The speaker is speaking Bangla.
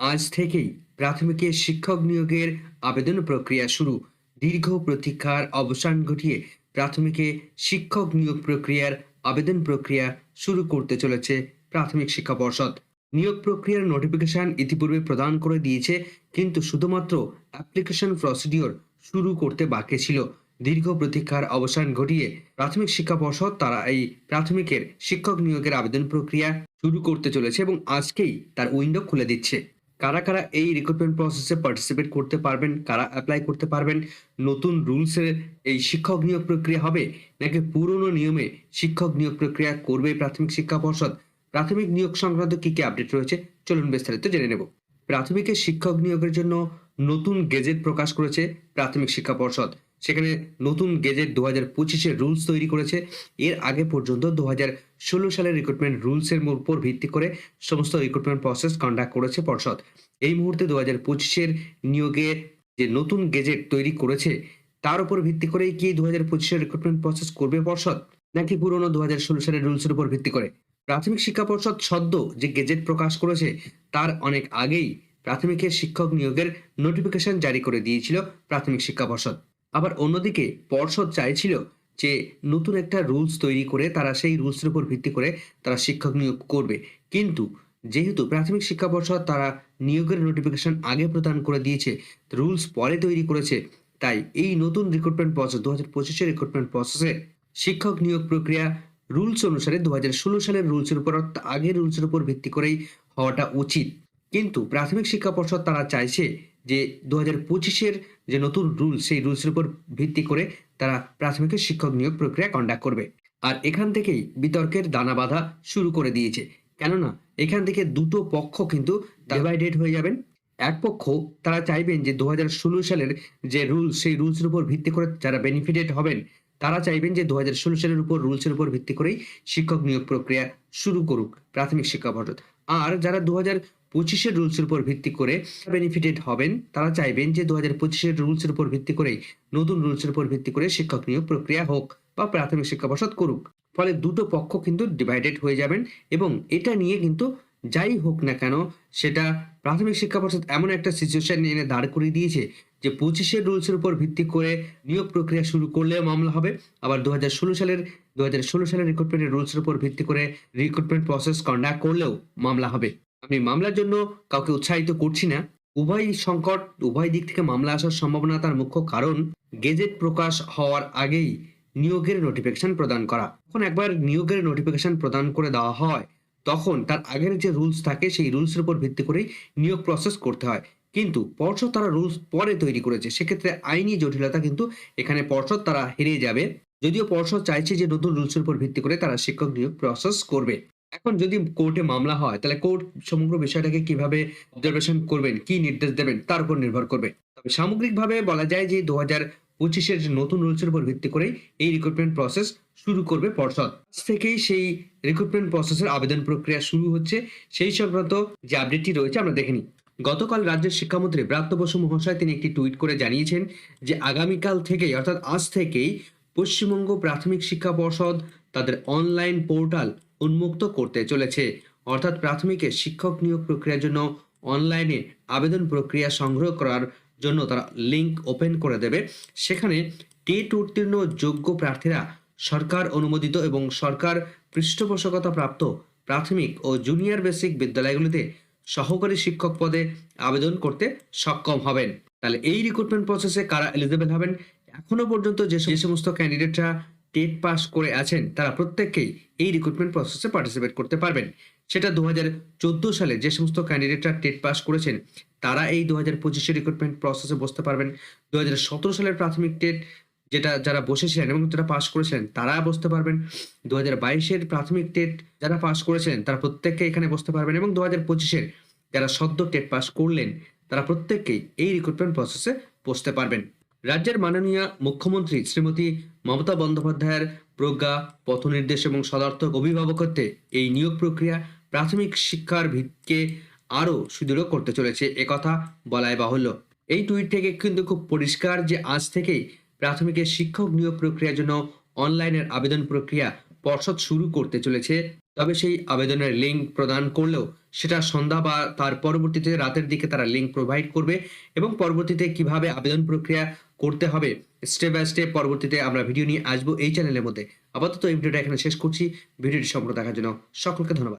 আজ থেকেই প্রাথমিকে শিক্ষক নিয়োগের আবেদন প্রক্রিয়া শুরু। দীর্ঘ প্রতীক্ষার অবসান ঘটিয়ে প্রাথমিকে শিক্ষক নিয়োগ প্রক্রিয়ার আবেদন প্রক্রিয়া শুরু করতে চলেছে প্রাথমিক শিক্ষা পর্ষদ। নিয়োগ প্রক্রিয়ার নোটিফিকেশন ইতিপূর্বে প্রদান করে দিয়েছে, কিন্তু শুধুমাত্র অ্যাপ্লিকেশন প্রসিডিওর শুরু করতে বাকি ছিল। দীর্ঘ প্রতীক্ষার অবসান ঘটিয়ে প্রাথমিক শিক্ষা পর্ষদ তারা এই প্রাথমিকের শিক্ষক নিয়োগের আবেদন প্রক্রিয়া শুরু করতে চলেছে এবং আজকেই তার উইন্ডো খুলে দিচ্ছে। কারা কারা এই রিক্রুটমেন্ট প্রসেসে পার্টিসিপেট করতে পারবেন, কারা অ্যাপ্লাই করতে পারবেন, নতুন রুলসের এই শিক্ষক নিয়োগ প্রক্রিয়া হবে, নাকি পুরনো নিয়মে শিক্ষক নিয়োগ প্রক্রিয়া করবে প্রাথমিক শিক্ষা পর্ষদ? প্রাথমিক নিয়োগ সংক্রান্ত কি কি আপডেট রয়েছে? চলুন বিস্তারিত জেনে নেব। প্রাথমিকের শিক্ষক নিয়োগের জন্য নতুন গেজেট প্রকাশ করেছে প্রাথমিক শিক্ষা পর্ষদ। সেখানে নতুন গেজেট দু হাজার পঁচিশের রুলস তৈরি করেছে। এর আগে পর্যন্ত দু হাজার ষোলো সালের রিক্রুটমেন্ট রুলসের উপর ভিত্তি করে সমস্ত রিক্রুটমেন্ট প্রসেস কন্ডাক্ট করেছে পর্ষদ। এই মুহূর্তে দু হাজার পঁচিশের নিয়োগের যে নতুন গেজেট তৈরি করেছে, তার উপর ভিত্তি করেই কি দু হাজার পঁচিশের রিক্রুটমেন্ট প্রসেস করবে পর্ষদ? নাকি পুরনো দু হাজার ষোলো সালের রুলসের উপর ভিত্তি করে? প্রাথমিক শিক্ষা পর্ষদ সদ্য যে গেজেট প্রকাশ করেছে, তার অনেক আগেই প্রাথমিকের শিক্ষক নিয়োগের নোটিফিকেশন জারি করে দিয়েছিল প্রাথমিক শিক্ষা পর্ষদ। আবার অন্যদিকে পর্ষদ চাইছিল যে নতুন একটা রুলস তৈরি করে তারা সেই রুলসের উপর ভিত্তি করে তারা শিক্ষক নিয়োগ করবে। কিন্তু যেহেতু প্রাথমিক শিক্ষা পর্ষদ তারা নিয়োগের নোটিফিকেশন আগে প্রদান করে দিয়েছে রুলস পরে তৈরি করেছে, তাই এই নতুন রিক্রুটমেন্ট প্রসেস দু হাজার পঁচিশের রিক্রুটমেন্ট প্রসেসে শিক্ষক নিয়োগ প্রক্রিয়া রুলস অনুসারে দু হাজার ষোলো সালের রুলসের উপর আগের রুলসের উপর ভিত্তি করেই হওয়াটা উচিত। কিন্তু প্রাথমিক শিক্ষা পর্ষদ তারা চাইছে যে দু হাজার পঁচিশের যে নতুন রুল সেই রুলসের উপর ভিত্তি করে তারা প্রাথমিকের শিক্ষক নিয়োগ প্রক্রিয়া কন্ডাক্ট করবে। আর এখান থেকেই বিতর্কের দানা বাঁধা শুরু করে দিয়েছে। কেননা, এখান থেকে দুটো পক্ষ কিন্তু ডিভাইডেড হয়ে যাবেন। এক পক্ষ তারা চাইবেন যে দু হাজার ষোলো সালের যে রুলস সেই রুলসের উপর ভিত্তি করে যারা বেনিফিটেড হবেন, তারা চাইবেন যে দু হাজার ষোলো সালের উপর রুলসের উপর ভিত্তি করেই শিক্ষক নিয়োগ প্রক্রিয়া শুরু করুক প্রাথমিক শিক্ষা পর্ষদ। আর যারা দু হাজার পঁচিশের রুলসের উপর ভিত্তি করে বেনিফিটেড হবেন। তারা চাইবেন যে দু হাজার পঁচিশের রুলসের উপর ভিত্তি করেই, নতুন রুলসের উপর ভিত্তি করে শিক্ষক নিয়োগ প্রক্রিয়া হোক বা প্রাথমিক শিক্ষা পর্ষদ করুক। ফলে দুটো পক্ষ কিন্তু ডিভাইডেড হয়ে যাবেন এবং এটা নিয়ে কিন্তু যাই হোক না কেন, সেটা প্রাথমিক শিক্ষা পর্ষদ এমন একটা সিচুয়েশন এনে দাঁড় করিয়ে দিয়েছে যে পঁচিশের রুলসের উপর ভিত্তি করে নিয়োগ প্রক্রিয়া শুরু করলেও মামলা হবে। আবার দু হাজার ষোলো সালের দু হাজার ষোলো সালের রিক্রুটমেন্টের রুলসের উপর ভিত্তি করে রিক্রুটমেন্ট প্রসেস কন্ডাক্ট করলেও মামলা হবে। আমি মামলার জন্য কাউকে উৎসাহিত করছি না। উভয় সংকট, উভয় দিক থেকে মামলা আসার সম্ভাবনা তার মুখ্য কারণ, গেজেট প্রকাশ হওয়ার আগেই নিয়োগের নোটিফিকেশন প্রদান করা। এখন একবার নিয়োগের নোটিফিকেশন প্রদান করে দেওয়া হয়, তখন তার আগের যে রুলস থাকে, সেই রুলসের উপর ভিত্তি করেই নিয়োগ প্রসেস করতে হয়। কিন্তু পর্ষদ তারা রুলস পরে তৈরি করেছে, সেক্ষেত্রে আইনি জটিলতা কিন্তু এখানে পর্ষদ তারা হেরে যাবে। যদিও পর্ষদ চাইছে যে নতুন রুলসের উপর ভিত্তি করে তারা শিক্ষক নিয়োগ প্রসেস করবে। এখন যদি কোর্টে মামলা হয়, তাহলে কোর্ট সমগ্র বিষয়টাকে কীভাবে অবজারভেশন করবেন, কি নির্দেশ দেবেন, তার উপর নির্ভর করবে। তবে সামগ্রিকভাবে বলা যায় যে দু হাজার পঁচিশের যে নতুন রুলসের উপর ভিত্তি করেই এই রিক্রুটমেন্ট প্রসেস শুরু করবে পর্ষদ। থেকেই সেই রিক্রুটমেন্ট প্রসেসের আবেদন প্রক্রিয়া শুরু হচ্ছে। সেই সংক্রান্ত যে আপডেটটি রয়েছে আমরা দেখে নিই। গতকাল রাজ্যের শিক্ষামন্ত্রী ব্রাত্য বসু মহাশয় তিনি একটি টুইট করে জানিয়েছেন যে আগামীকাল থেকেই, অর্থাৎ আজ থেকেই পশ্চিমবঙ্গ প্রাথমিক শিক্ষা পর্ষদ তাদের অনলাইন পোর্টাল উন্মুক্ত করতে চলেছে। অর্থাৎ প্রাথমিকে শিক্ষক নিয়োগ প্রক্রিয়ার জন্য অনলাইনে আবেদন প্রক্রিয়া সংগ্রহ করার জন্য তারা লিংক ওপেন করে দেবে। সেখানে টেট উত্তীর্ণ যোগ্য প্রার্থীরা সরকার অনুমোদিত এবং সরকার পৃষ্ঠপোষকতা প্রাপ্ত প্রাথমিক ও জুনিয়র বেসিক বিদ্যালয়গুলিতে সহকারী শিক্ষক পদে আবেদন করতে সক্ষম হবেন। তাহলে এই রিক্রুটমেন্ট প্রসেসে কারা এলিজিবল হবেন? এখনও পর্যন্ত যে সমস্ত ক্যান্ডিডেটরা টেট পাস করে আছেন, তারা প্রত্যেককেই এই রিক্রুটমেন্ট প্রসেসে পার্টিসিপেট করতে পারবেন। সেটা দু হাজার চোদ্দ সালে যে সমস্ত ক্যান্ডিডেটরা টেট পাস করেছেন, তারা এই দু হাজার পঁচিশে রিক্রুটমেন্ট প্রসেসে বসতে পারবেন। দু হাজার সতেরো সালের প্রাথমিক টেট যেটা যারা বসেছিলেন এবং যারা পাস করেছিলেন তারা বসতে পারবেন। দু হাজার বাইশের প্রাথমিক টেট যারা পাস করেছিলেন তারা প্রত্যেককে এখানে বসতে পারবেন এবং দু হাজার পঁচিশের যারা সদ্য টেট পাস করলেন, তারা প্রত্যেককেই এই রিক্রুটমেন্ট প্রসেসে বসতে পারবেন। রাজ্যের মাননীয় মুখ্যমন্ত্রী শ্রীমতী মমতা বন্দ্যোপাধ্যায়ের প্রজ্ঞা, পথনির্দেশ এবং সদার্থক অভিভাবকত্বে এই নিয়োগ প্রক্রিয়া প্রাথমিক শিক্ষার ভিতকে আরও সুদৃঢ় করতে চলেছে। একথা বলাই বাহুল্য। এই টুইট থেকে কিন্তু খুব পরিষ্কার যে আজ থেকেই প্রাথমিকের শিক্ষক নিয়োগ প্রক্রিয়ার জন্য অনলাইনের আবেদন প্রক্রিয়া পর্ষদ শুরু করতে চলেছে। তবে সেই আবেদনের লিঙ্ক প্রদান করলেও সেটা সন্ধ্যা বা তার পরবর্তীতে রাতের দিকে তারা লিঙ্ক প্রোভাইড করবে এবং পরবর্তীতে কীভাবে আবেদন প্রক্রিয়া করতে হবে স্টেপ বাই স্টেপ পরবর্তীতে আমরা ভিডিও নিয়ে আসব এই চ্যানেলের মধ্যে। আপাতত এই ভিডিওটা এখানে শেষ করছি। ভিডিওটি সম্পূর্ণ দেখার জন্য সকলকে ধন্যবাদ।